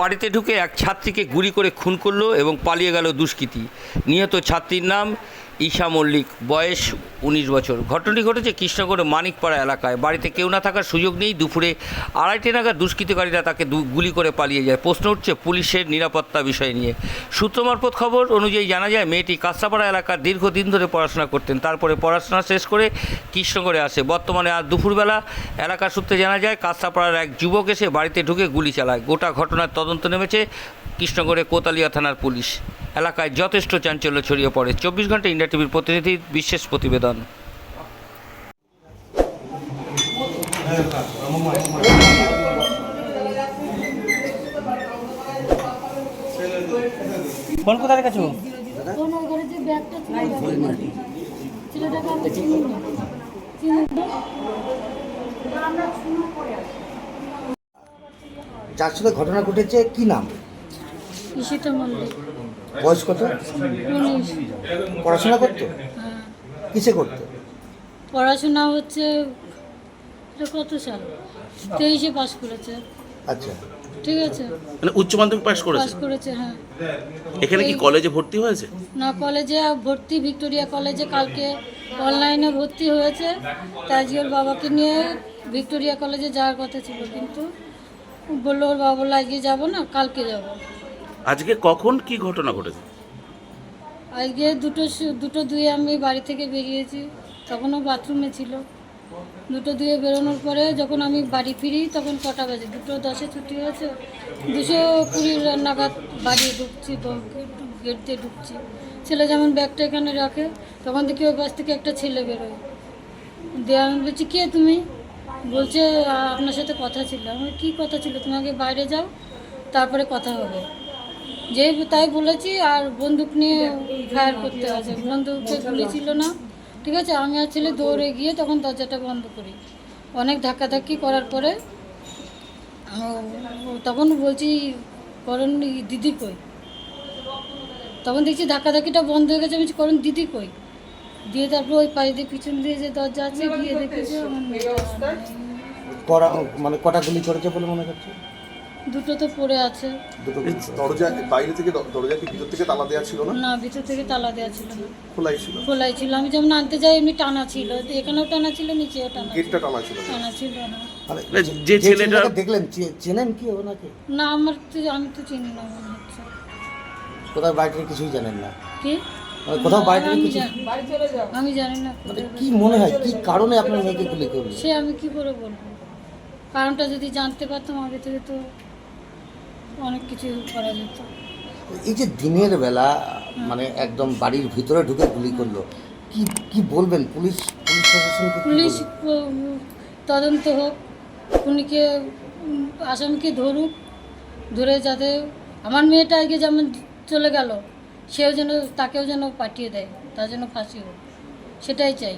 বাড়িতে ঢুকে এক ছাত্রীকে গুলি করে খুন করল এবং পালিয়ে গেল দুষ্কৃতী। নিহত ছাত্রীর নাম ঈশা মল্লিক, বয়স উনিশ বছর। ঘটনাটি ঘটেছে কৃষ্ণগড়ের মানিকপাড়া এলাকায়। বাড়িতে কেউ না থাকার সুযোগ নেই। দুপুরে আড়াইটে নাগাদ দুষ্কৃতকারীরা তাকে গুলি করে পালিয়ে যায়। প্রশ্ন উঠছে পুলিশের নিরাপত্তা বিষয় নিয়ে। সূত্র মারফত খবর অনুযায়ী জানা যায়, মেয়েটি কাঁচরাপাড়া এলাকার দীর্ঘদিন ধরে পড়াশোনা করতেন। তারপরে পড়াশোনা শেষ করে কৃষ্ণগড়ে আসে। বর্তমানে আজ দুপুরবেলা এলাকার সূত্রে জানা যায় কাঁচরাপাড়ার এক যুবক এসে বাড়িতে ঢুকে গুলি চালায়। গোটা ঘটনার তদন্ত নেমেছে কৃষ্ণগড়ে কোতালিয়া থানার পুলিশ। এলাকায় যথেষ্ট চাঞ্চল্য ছড়িয়ে পড়ে। চব্বিশ ঘণ্টা ইন্ডিয়া টিভির প্রতিনিধির বিশেষ প্রতিবেদন। ফোন রেখেছো? যার সাথে ঘটনা ঘটেছে কি নাম? ঈশিতা মল্লিক। বয়স কত? উনিশ। পড়াশোনা করতো? হ্যাঁ। কিসে করতো? পড়াশোনা হচ্ছে এটা কত সাল? তেইশে পাস করেছে। আচ্ছা। ঠিক আছে। মানে উচ্চ মাধ্যমিক পাস করেছে? পাস করেছে হ্যাঁ। এখানে কি কলেজে ভর্তি হয়েছে? না কলেজে ভর্তি ভিক্টোরিয়া কলেজে কালকে অনলাইনে ভর্তি হয়েছে। তাই ওর বাবাকে নিয়ে ভিক্টোরিয়া কলেজে যাওয়ার কথা ছিল কিন্তু বলল ওর বাবা বলল আজকে যাব না কালকে যাব। আজকে কখন কি ঘটনা ঘটেছে? আজকে দুটো দুটো দুয়ে আমি বাড়ি থেকে বেরিয়েছি, তখনও বাথরুমে ছিল। দুটো দুয়ে বেরোনোর পরে যখন আমি বাড়ি ফিরি, তখন কটা বাজে? দুটো দশে ছুটি হয়েছে, দুশো কুড়ি নাগাদ বাড়ি ঢুকছি গেট দিয়ে ঢুকছি। ছেলে যেমন ব্যাগটা এখানে রাখে, তখন দেখি ওর পাশ থেকে একটা ছেলে বেরোয়। দিয়ে আমি বলছি, কে তুমি? বলছে আপনার সাথে কথা ছিল। আমি কী কথা ছিল? তুমি আগে বাইরে যাও, তারপরে কথা হবে। যে তাই বলেছি, আর বন্দুক নিয়ে ফায়ার করতে আছে। বন্দুকে গুলি ছিল না। ঠিক আছে, আমি আর ছেলে দৌড়ে গিয়ে তখন দরজাটা বন্ধ করি। অনেক ধাক্কাধাক্কি করার পরে তখন বলছি, করণ, দিদি কই? তখন দেখছি ধাক্কাধাক্কিটা বন্ধ হয়ে গেছে। আমি করণ, দিদি কই? দিয়ে তারপর ওই পাশ দিয়ে পিছন দিয়ে যে দরজা আছে, গিয়ে দেখেছি মানে কটা গুলি করেছে বলে মনে করছে দুটো তো পড়ে আছে। দুটো দরজা বাইরে থেকে দরজা কি ভিতর থেকে তালা দেওয়া ছিল না? না ভিতর থেকে তালা দেওয়া ছিল না। খোলাই ছিল। খোলাই ছিল। আমি যেমন আনতে যাই এমনি টানা ছিল। এখানেও টানা ছিল নিচেও টানা। গেটটা টানা ছিল। টানা ছিল না। যে ছেলেটা দেখলেন চেনেন কি ওনাকে? না আমার তো আমি তো চিনি না হচ্ছে কোথাও থেকে কিছুই জানেন না। কি? মানে কোথাও আমি কিছু জানি আমি জানি না। মানে কি মনে হয়? কি কারণে আপনার মেয়েকে গুলি করল সে আমি কি করে বলব? কারণটা যদি জানতে পারতাম আগে থেকে তো অনেক কিছু করা যেত। এই যে দিনের বেলা মানে একদম বাড়ির ভিতরে ঢুকে গুলি করল কি কি বলবেন? পুলিশ পুলিশ প্রশাসনকে পুলিশ তদন্ত হোক উনিকে আসামিকে ধরুক ধরে যাতে আমার মেয়েটা আগে যেমন চলে গেল সেও যেন তাকেও যেন পাঠিয়ে দেয় তার জন্য ফাঁসি হোক সেটাই চাই।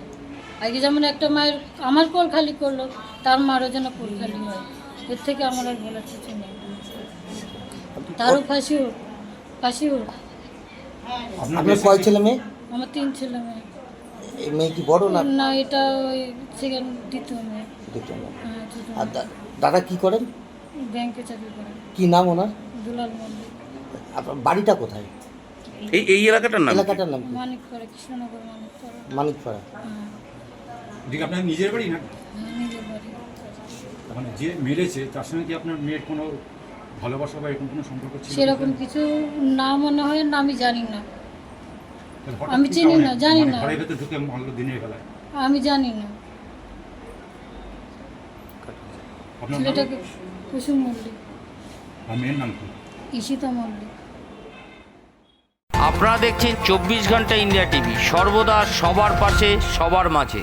আগে যেমন একটা মায়ের আমার কোল খালি করল তার মারও যেন কোল খালি হয় এর থেকে আমার আর বলার কিছু নেই। তারও ফাঁসি হোক ফাঁসি হোক আপনার কয় ছেলে মেয়ে আমার তিন ছেলে মেয়ে এই মেয়ে কি বড় না না এটা ওই সেকেন্ড দ্বিতীয় মেয়ে দুটো মেয়ে? হ্যাঁ দ্বিতীয় আর দা- দাদা কি করেন ব্যাংকে চাকরি করে কি নাম ওনার দুলাল মল্লিক আপনার বাড়িটা কোথায় এই এই এলাকাটার নাম কি? এলাকাটার নাম কি মানিক করে কৃষ্ণনগর মানিক করে মানিকপাড়া হ্যাঁ ঠিক আপনার নিজের বাড়ি না হ্যাঁ, নিজের বাড়ি। মানে যে মেরেছে তার সঙ্গে কি আপনার মেয়ের কোনো ভালোবাসা বা এরকম কোনো সম্পর্ক ছিল সেরকম কিছু না মনে হয় না আমি জানি না। আমি চিনি না, জানি মানে না। ঘরের ভেতর ঢুকে মারলো দিনের বেলায়? আমি জানি না। ছেলেটাকে কুসুম মল্লিক। আর মেয়ের নাম কি? ঈশিতা মল্লিক। আপনারা দেখছেন চব্বিশ ঘণ্টা ইন্ডিয়া টিভি সর্বদা সবার পাশে সবার মাঝে।